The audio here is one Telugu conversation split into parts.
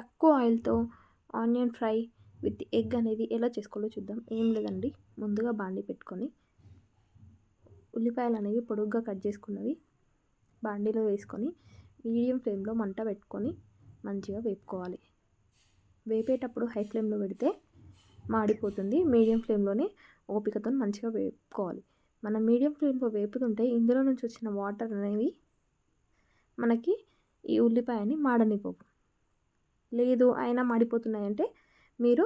తక్కువ ఆయిల్తో ఆనియన్ ఫ్రై విత్ ఎగ్ అనేది ఎలా చేసుకోవాలో చూద్దాం. ఏం లేదండి. ముందుగా బాండి పెట్టుకొని ఉల్లిపాయలు అనేవి పొడుగ్గా కట్ చేసుకున్నవి బాండీలో వేసుకొని మీడియం ఫ్లేమ్లో మంట పెట్టుకొని మంచిగా వేపుకోవాలి. వేపేటప్పుడు హై ఫ్లేమ్లో పెడితే మాడిపోతుంది. మీడియం ఫ్లేమ్లోనే ఓపికతో మంచిగా వేపుకోవాలి. మనం మీడియం ఫ్లేమ్లో వేపుతుంటే ఇందులో నుంచి వచ్చిన వాటర్ అనేవి మనకి ఈ ఉల్లిపాయని మాడనిపోవు లేదు అయినా మాడిపోతున్నాయంటే మీరు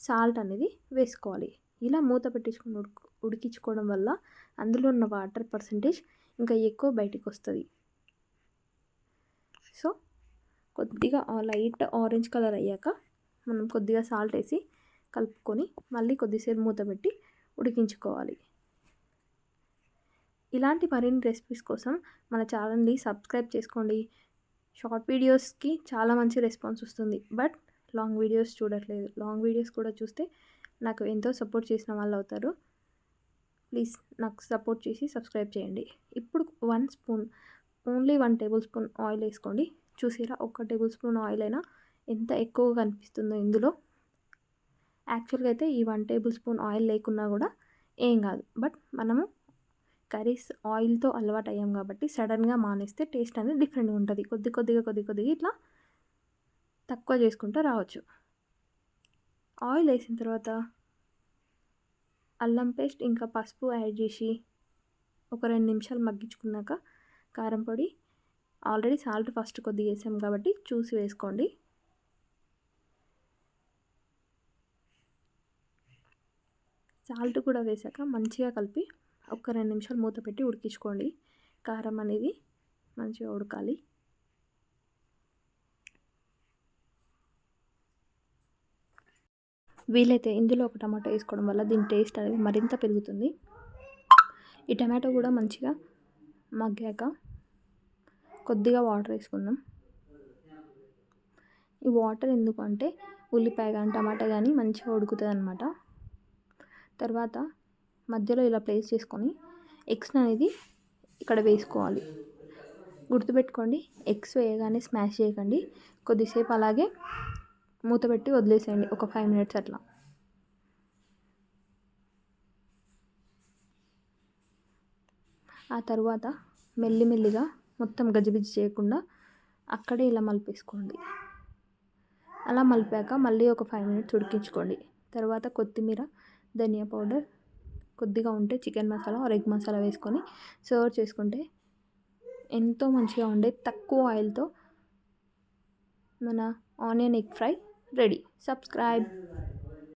సాల్ట్ అనేది వేసుకోవాలి. ఇలా మూత పెట్టించుకొని ఉడికి ఉడికించుకోవడం వల్ల అందులో ఉన్న వాటర్ పర్సంటేజ్ ఇంకా ఎక్కువ బయటికి వస్తుంది. సో కొద్దిగా లైట్ ఆరెంజ్ కలర్ అయ్యాక మనం కొద్దిగా సాల్ట్ వేసి కలుపుకొని మళ్ళీ కొద్దిసేపు మూత పెట్టి ఉడికించుకోవాలి. ఇలాంటి మరిన్ని రెసిపీస్ కోసం మన ఛానల్ని సబ్స్క్రైబ్ చేసుకోండి. షార్ట్ వీడియోస్కి చాలా మంచి రెస్పాన్స్ వస్తుంది. బట్ లాంగ్ వీడియోస్ చూడట్లేదు. లాంగ్ వీడియోస్ కూడా చూస్తే నాకు ఎంతో సపోర్ట్ చేసిన వాళ్ళు అవుతారు. ప్లీజ్ నాకు సపోర్ట్ చేసి సబ్స్క్రైబ్ చేయండి. ఇప్పుడు one spoon only one tablespoon oil వేసుకోండి. చూసిరా ఒక టేబుల్ స్పూన్ ఆయిల్ అయినా ఎంత ఎక్కువగా కనిపిస్తుందో ఇందులో. యాక్చువల్గా అయితే ఈ వన్ టేబుల్ స్పూన్ ఆయిల్ లేకున్నా కూడా ఏం కాదు. బట్ మనము కర్రీస్ ఆయిల్తో అలవాటు అయ్యాం కాబట్టి సడన్గా మానేస్తే టేస్ట్ అనేది డిఫరెంట్గా ఉంటుంది. కొద్ది కొద్దిగా కొద్ది కొద్దిగా ఇట్లా తక్కువ చేసుకుంటూ రావచ్చు. ఆయిల్ వేసిన తర్వాత అల్లం పేస్ట్ ఇంకా పసుపు యాడ్ చేసి ఒక రెండు నిమిషాలు మగ్గించుకున్నాక కారం పొడి ఆల్రెడీ సాల్ట్ ఫస్ట్ కొద్దిగా వేసాం కాబట్టి చూసి వేసుకోండి. సాల్ట్ కూడా వేసాక మంచిగా కలిపి ఒక రెండు నిమిషాలు మూత పెట్టి ఉడికించుకోండి. కారం అనేది మంచిగా ఉడకాలి. వీలైతే ఇందులో ఒక టమాటో వేసుకోవడం వల్ల దీని టేస్ట్ అనేది మరింత పెరుగుతుంది. ఈ టమాటో కూడా మంచిగా మగ్గాక కొద్దిగా వాటర్ వేసుకుందాం. ఈ వాటర్ ఎందుకు అంటే ఉల్లిపాయ కానీ టమాటా కానీ మంచిగా ఉడుకుతుంది అనమాట తర్వాత మధ్యలో ఇలా ప్లేస్ చేసుకొని ఎగ్స్ అనేది ఇక్కడ వేసుకోవాలి. గుర్తుపెట్టుకోండి ఎగ్స్ వేయగానే స్మాష్ చేయకండి. కొద్దిసేపు అలాగే మూత పెట్టి వదిలేసేయండి ఒక ఫైవ్ మినిట్స్ అట్లా. ఆ తర్వాత మెల్లిమెల్లిగా మొత్తం గజిబిజి చేయకుండా అక్కడే ఇలా మలిపేసుకోండి. అలా మలిపాక మళ్ళీ ఒక ఫైవ్ మినిట్స్ ఉడికించుకోండి. తర్వాత కొత్తిమీర ధనియా పౌడర్ కొద్దిగా ఉంటే chicken masala or egg masala వేసుకొని సర్వ్ చేసుకుంటే ఎంతో మంచిగా ఉండే తక్కువ ఆయిల్తో మన onion egg fry ready. Subscribe.